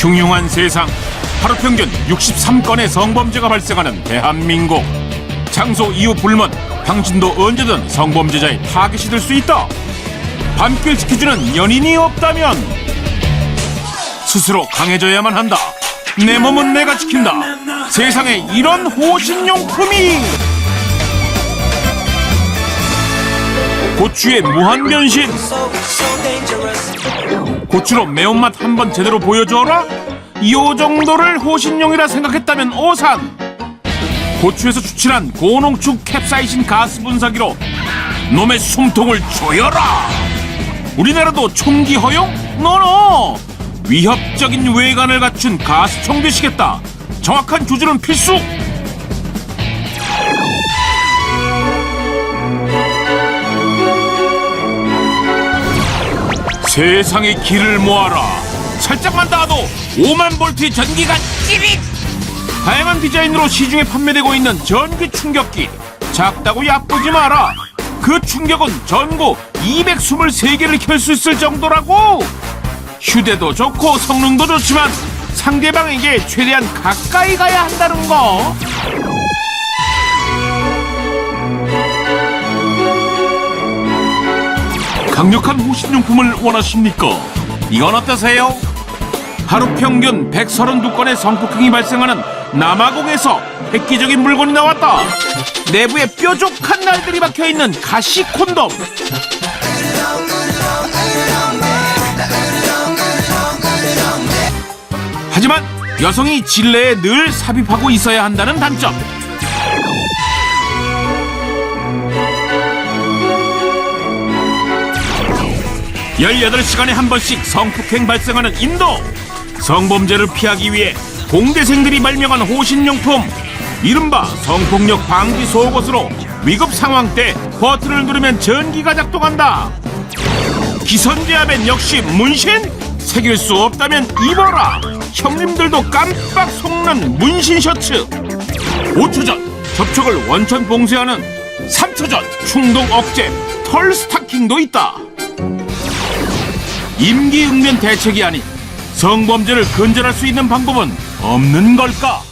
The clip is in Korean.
흉흉한 세상. 하루 평균 63건의 성범죄가 발생하는 대한민국. 장소 이유 불문 당신도 언제든 성범죄자의 타깃이 될 수 있다. 밤길 지켜주는 연인이 없다면 스스로 강해져야만 한다. 내 몸은 내가 지킨다. 세상에 이런 호신용품이 고추의 무한 변신. 고추로 매운맛 한번 제대로 보여줘라? 요 정도를 호신용이라 생각했다면 오산. 고추에서 추출한 고농축 캡사이신 가스 분사기로 놈의 숨통을 조여라. 우리나라도 총기 허용? 노노. 위협적인 외관을 갖춘 가스총 되시겠다. 정확한 조준은 필수 세상의 길을 모아라. 살짝만 닿아도 5만 볼트의 전기가 찌릿! 다양한 디자인으로 시중에 판매되고 있는 전기 충격기. 작다고 야쁘지 마라. 그 충격은 전구 223개를 켤 수 있을 정도라고! 휴대도 좋고 성능도 좋지만 상대방에게 최대한 가까이 가야 한다는 거 강력한 호신용품을 원하십니까? 이건 어떠세요? 하루 평균 132건의 성폭행이 발생하는 남아공에서 획기적인 물건이 나왔다. 내부에 뾰족한 날들이 박혀 있는 가시 콘돔. 하지만 여성이 질내에 늘 삽입하고 있어야 한다는 단점. 열여덟 시간에 한 번씩 성폭행 발생하는 인도. 성범죄를 피하기 위해 공대생들이 발명한 호신용품 이른바 성폭력 방지 속옷으로 위급 상황 때 버튼을 누르면 전기가 작동한다. 기선제압엔 역시 문신? 새길 수 없다면 입어라. 형님들도 깜빡 속는 문신 셔츠. 5초 전 접촉을 원천 봉쇄하는 3초 전 충동 억제 털 스타킹도 있다 임기응변 대책이 아닌 성범죄를 근절할 수 있는 방법은 없는 걸까?